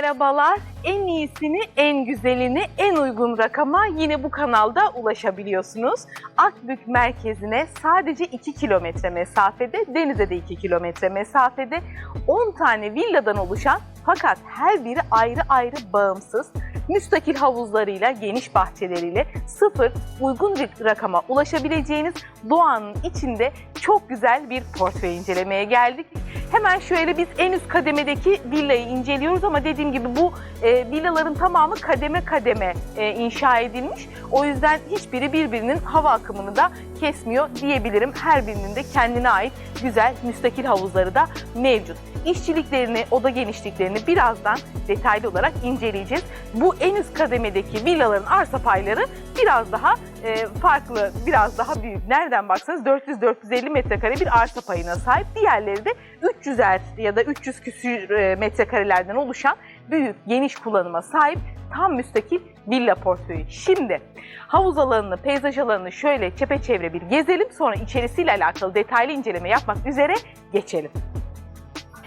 merhabalar. En iyisini, en güzelini, en uygun rakama yine bu kanalda ulaşabiliyorsunuz. Akbük merkezine sadece 2 kilometre mesafede, denize de 2 kilometre mesafede 10 tane villadan oluşan fakat her biri ayrı ayrı bağımsız, müstakil havuzlarıyla, geniş bahçeleriyle sıfır uygun rakama ulaşabileceğiniz doğanın içinde çok güzel bir portföy incelemeye geldik. Hemen şöyle biz en üst kademedeki villayı inceliyoruz ama dediğim gibi bu e, villaların tamamı kademe kademe e, inşa edilmiş. O yüzden hiçbiri birbirinin hava akımını da kesmiyor diyebilirim. Her birinin de kendine ait güzel müstakil havuzları da mevcut. İşçiliklerini, oda genişliklerini birazdan detaylı olarak inceleyeceğiz. Bu en üst kademedeki villaların arsa payları biraz daha e, farklı, biraz daha büyük. Nereden baksanız 400-450 metrekare bir arsa payına sahip. Diğerleri de 300'er ya da 300 küsür e, metrekarelerden oluşan büyük, geniş kullanıma sahip tam müstakil villa portföyü. Şimdi havuz alanını, peyzaj alanını şöyle çepeçevre bir gezelim. Sonra içerisiyle alakalı detaylı inceleme yapmak üzere geçelim.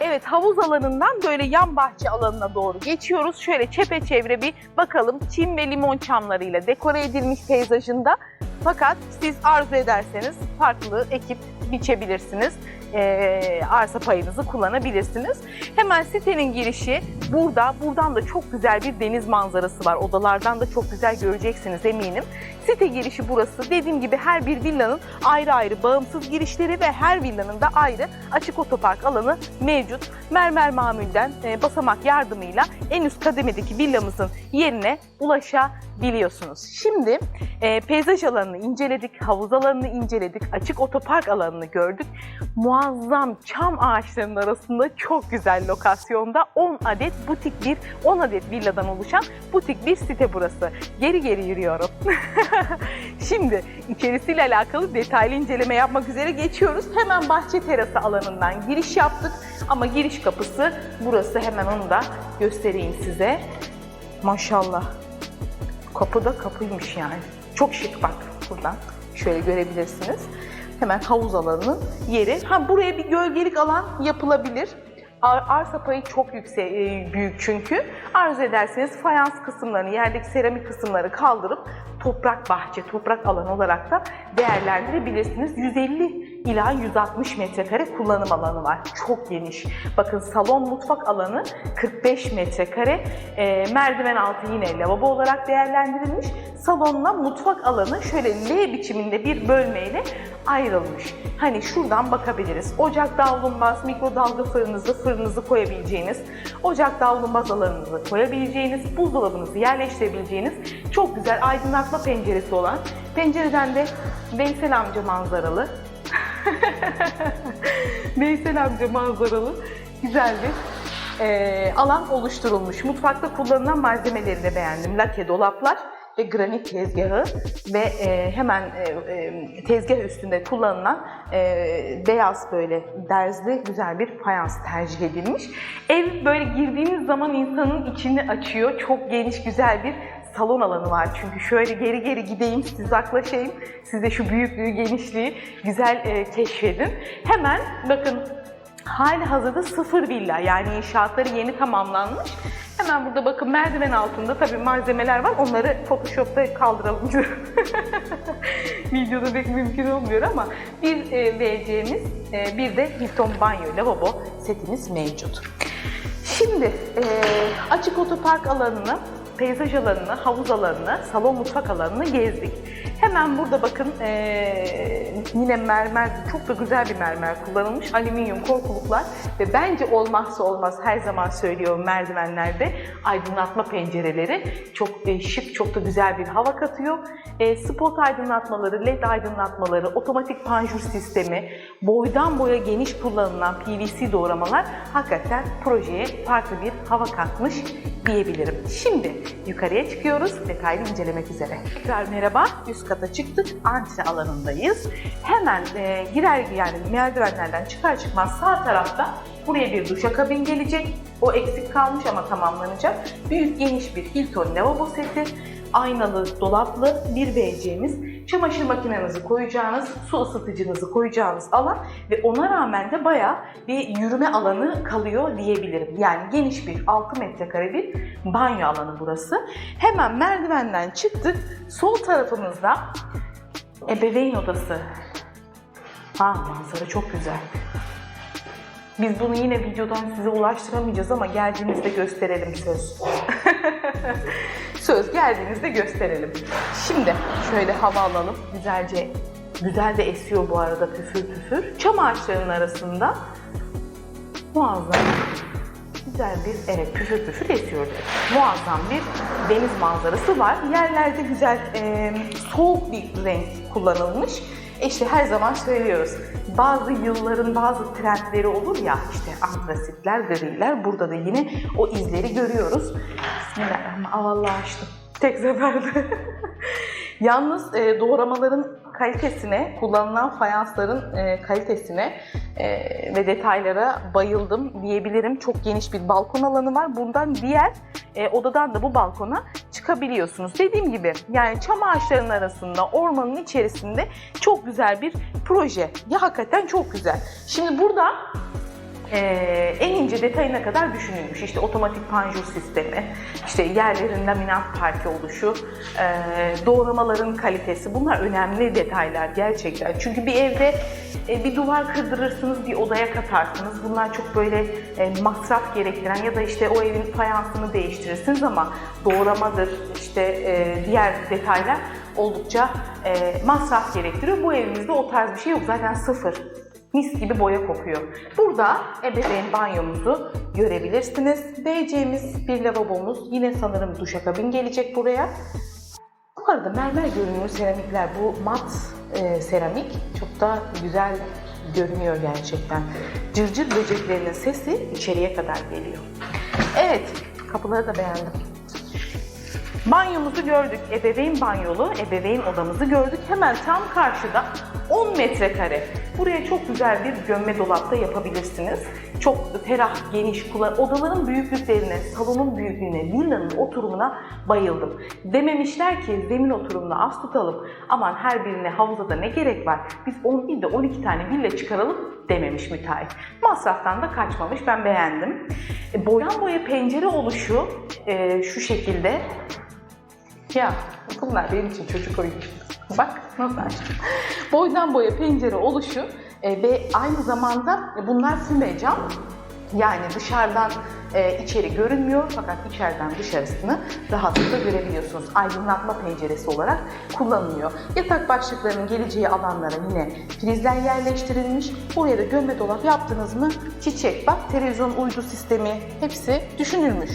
Evet havuz alanından böyle yan bahçe alanına doğru geçiyoruz. Şöyle çepeçevre bir bakalım çim ve limon çamlarıyla dekore edilmiş peyzajında. Fakat siz arzu ederseniz farklı ekip biçebilirsiniz. Ee, arsa payınızı kullanabilirsiniz. Hemen sitenin girişi burada. Buradan da çok güzel bir deniz manzarası var. Odalardan da çok güzel göreceksiniz eminim. Site girişi burası. Dediğim gibi her bir villanın ayrı ayrı bağımsız girişleri ve her villanın da ayrı açık otopark alanı mevcut. Mermer mamulden e, basamak yardımıyla en üst kademedeki villamızın yerine ulaşabiliyorsunuz. Şimdi e, peyzaj alanını inceledik, havuz alanını inceledik, açık otopark alanını gördük. Muazzam çam ağaçlarının arasında çok güzel lokasyonda 10 adet butik bir 10 adet villadan oluşan butik bir site burası. Geri geri yürüyorum. Şimdi içerisiyle alakalı detaylı inceleme yapmak üzere geçiyoruz. Hemen bahçe terası alanından giriş yaptık. Ama giriş kapısı burası. Hemen onu da göstereyim size. Maşallah. Kapı da kapıymış yani. Çok şık bak buradan. Şöyle görebilirsiniz. Hemen havuz alanının yeri. Ha buraya bir gölgelik alan yapılabilir. Ar- Arsa payı çok yüksek, e, büyük çünkü. Arzu ederseniz fayans kısımlarını, yerdeki seramik kısımları kaldırıp toprak bahçe, toprak alanı olarak da değerlendirebilirsiniz. 150 ila 160 metrekare kullanım alanı var. Çok geniş. Bakın salon mutfak alanı 45 metrekare. E, merdiven altı yine lavabo olarak değerlendirilmiş. Salonla mutfak alanı şöyle L biçiminde bir bölmeyle ayrılmış. Hani şuradan bakabiliriz. Ocak davlumbaz, mikrodalga fırınınızı, fırınınızı koyabileceğiniz, ocak davlumbaz alanınızı koyabileceğiniz, buzdolabınızı yerleştirebileceğiniz çok güzel aydınlatma penceresi olan, pencereden de Veysel amca manzaralı, Veysel amca manzaralı güzel bir eee, alan oluşturulmuş. Mutfakta kullanılan malzemeleri de beğendim. Lake dolaplar ve granit tezgahı ve e, hemen e, e, tezgah üstünde kullanılan e, beyaz böyle derzli güzel bir fayans tercih edilmiş. Ev böyle girdiğiniz zaman insanın içini açıyor. Çok geniş güzel bir salon alanı var. Çünkü şöyle geri geri gideyim, size uzaklaşayım. Size şu büyüklüğü, genişliği güzel e, keşfedin. Hemen bakın hali hazırda sıfır villa yani inşaatları yeni tamamlanmış. Hemen burada bakın merdiven altında tabii malzemeler var. Onları Photoshop'ta kaldıralım. Videoda pek mümkün olmuyor ama bir e, WC'miz, e, bir de Hilton banyo lavabo setimiz mevcut. Şimdi e, açık otopark alanını, peyzaj alanını, havuz alanını, salon mutfak alanını gezdik. Hemen burada bakın e, yine mermer, çok da güzel bir mermer kullanılmış. Alüminyum korkuluklar ve bence olmazsa olmaz her zaman söylüyorum merdivenlerde aydınlatma pencereleri. Çok e, şık, çok da güzel bir hava katıyor. E, spot aydınlatmaları, led aydınlatmaları, otomatik panjur sistemi, boydan boya geniş kullanılan PVC doğramalar hakikaten projeye farklı bir hava katmış diyebilirim. Şimdi yukarıya çıkıyoruz detaylı incelemek üzere. Tekrar merhaba. Üst kata çıktık. Antre alanındayız. Hemen e, girer yani merdivenlerden çıkar çıkmaz sağ tarafta buraya bir duşakabin gelecek. O eksik kalmış ama tamamlanacak. Büyük geniş bir Hilton lavabo seti. Aynalı, dolaplı bir WC'miz. Çamaşır makinenizi koyacağınız, su ısıtıcınızı koyacağınız alan ve ona rağmen de bayağı bir yürüme alanı kalıyor diyebilirim. Yani geniş bir 6 metrekare bir banyo alanı burası. Hemen merdivenden çıktık. Sol tarafımızda ebeveyn odası. Ha manzara çok güzel. Biz bunu yine videodan size ulaştıramayacağız ama geldiğinizde gösterelim söz. söz geldiğinizde gösterelim. Şimdi şöyle hava alalım. Güzelce, güzel de esiyor bu arada püfür püfür. Çam ağaçlarının arasında muazzam güzel bir, evet püfür püfür esiyor. Muazzam bir deniz manzarası var. Yerlerde güzel, e, soğuk bir renk kullanılmış. İşte her zaman söylüyoruz. Bazı yılların bazı trendleri olur ya işte antrasitler, griler. Burada da yine o izleri görüyoruz. Bismillahirrahmanirrahim. Vallahi açtım. Tek seferde. Yalnız e, doğramaların kalitesine, kullanılan fayansların e, kalitesine e, ve detaylara bayıldım diyebilirim. Çok geniş bir balkon alanı var. Bundan diğer e, odadan da bu balkona çıkabiliyorsunuz. Dediğim gibi yani çam ağaçlarının arasında, ormanın içerisinde çok güzel bir proje. Ya hakikaten çok güzel. Şimdi burada ee, en ince detayına kadar düşünülmüş. İşte otomatik panjur sistemi, işte yerlerin laminat parke oluşu, e, doğramaların kalitesi bunlar önemli detaylar gerçekten. Çünkü bir evde e, bir duvar kırdırırsınız, bir odaya katarsınız. Bunlar çok böyle e, masraf gerektiren ya da işte o evin fayansını değiştirirsiniz ama doğramadır, işte e, diğer detaylar oldukça e, masraf gerektiriyor. Bu evimizde o tarz bir şey yok. Zaten sıfır. Mis gibi boya kokuyor. Burada ebeveyn banyomuzu görebilirsiniz. WC'miz, bir lavabomuz. Yine sanırım duşakabin gelecek buraya. Bu arada mermer görünümlü seramikler, bu mat e, seramik çok da güzel görünüyor gerçekten. Cırcır böceklerinin sesi içeriye kadar geliyor. Evet, kapıları da beğendim. Banyomuzu gördük. Ebeveyn banyolu, ebeveyn odamızı gördük. Hemen tam karşıda 10 metrekare. Buraya çok güzel bir gömme dolapta yapabilirsiniz. Çok ferah, geniş, kullan odaların büyüklüklerine, salonun büyüklüğüne, villanın oturumuna bayıldım. Dememişler ki zemin oturumunu az tutalım. Aman her birine havuza da ne gerek var? Biz 10 değil de 12 tane villa çıkaralım dememiş müteahhit. Masraftan da kaçmamış. Ben beğendim. E, boydan boya pencere oluşu e, şu şekilde ya bunlar benim için çocuk oyuncu. Bak nasıl açtım. Boydan boya pencere oluşu e, ve aynı zamanda bunlar füme cam. Yani dışarıdan e, içeri görünmüyor fakat içeriden dışarısını rahatlıkla görebiliyorsunuz. Aydınlatma penceresi olarak kullanılıyor. Yatak başlıklarının geleceği alanlara yine prizler yerleştirilmiş. Buraya da gömme dolap yaptınız mı çiçek, bak televizyon uydu sistemi hepsi düşünülmüş.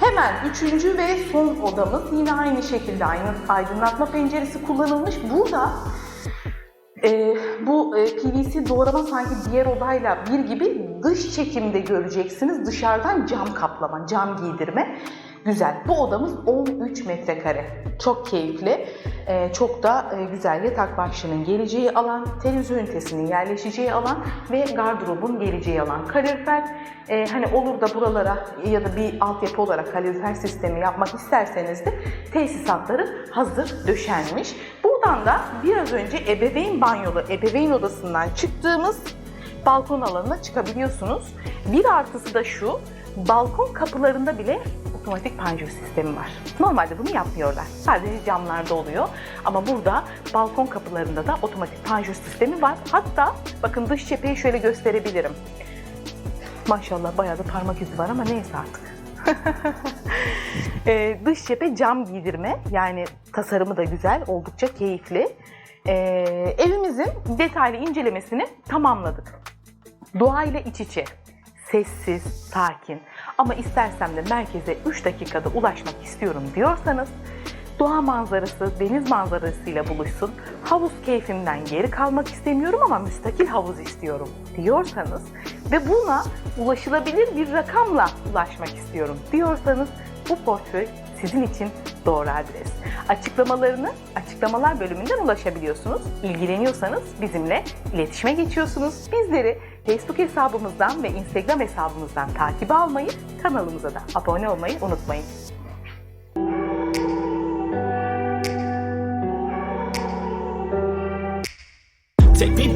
Hemen üçüncü ve son odamız yine aynı şekilde aynı aydınlatma penceresi kullanılmış. Burada e, bu e, PVC doğrama sanki diğer odayla bir gibi dış çekimde göreceksiniz. Dışarıdan cam kaplama, cam giydirme. Güzel. Bu odamız 13 metrekare. Çok keyifli. E, çok da e, güzel yatak başlığının geleceği alan, televizyon ünitesinin yerleşeceği alan ve gardırobun geleceği alan. Kalorifer e, hani olur da buralara ya da bir altyapı olarak kalorifer sistemi yapmak isterseniz de tesisatları hazır döşenmiş. Buradan da biraz önce ebeveyn banyolu, ebeveyn odasından çıktığımız balkon alanına çıkabiliyorsunuz. Bir artısı da şu, balkon kapılarında bile otomatik panjur sistemi var. Normalde bunu yapmıyorlar. Sadece camlarda oluyor. Ama burada balkon kapılarında da otomatik panjur sistemi var. Hatta bakın dış cepheyi şöyle gösterebilirim. Maşallah bayağı da parmak izi var ama neyse artık. Ee, dış cephe cam giydirme yani tasarımı da güzel, oldukça keyifli. Ee, evimizin detaylı incelemesini tamamladık. Doğayla iç içe, sessiz, sakin ama istersem de merkeze 3 dakikada ulaşmak istiyorum diyorsanız doğa manzarası, deniz manzarasıyla buluşsun, havuz keyfimden geri kalmak istemiyorum ama müstakil havuz istiyorum diyorsanız ve buna ulaşılabilir bir rakamla ulaşmak istiyorum diyorsanız bu portföy sizin için doğru adres. Açıklamalarını açıklamalar bölümünden ulaşabiliyorsunuz. İlgileniyorsanız bizimle iletişime geçiyorsunuz. Bizleri Facebook hesabımızdan ve Instagram hesabımızdan takip almayı, kanalımıza da abone olmayı unutmayın.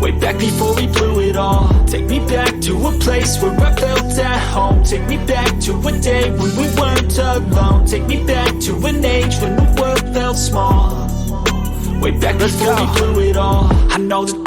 Way back before we blew it all. Take me back to a place where I felt at home. Take me back to a day when we weren't alone. Take me back to an age when the world felt small. Way back before we blew it all. I know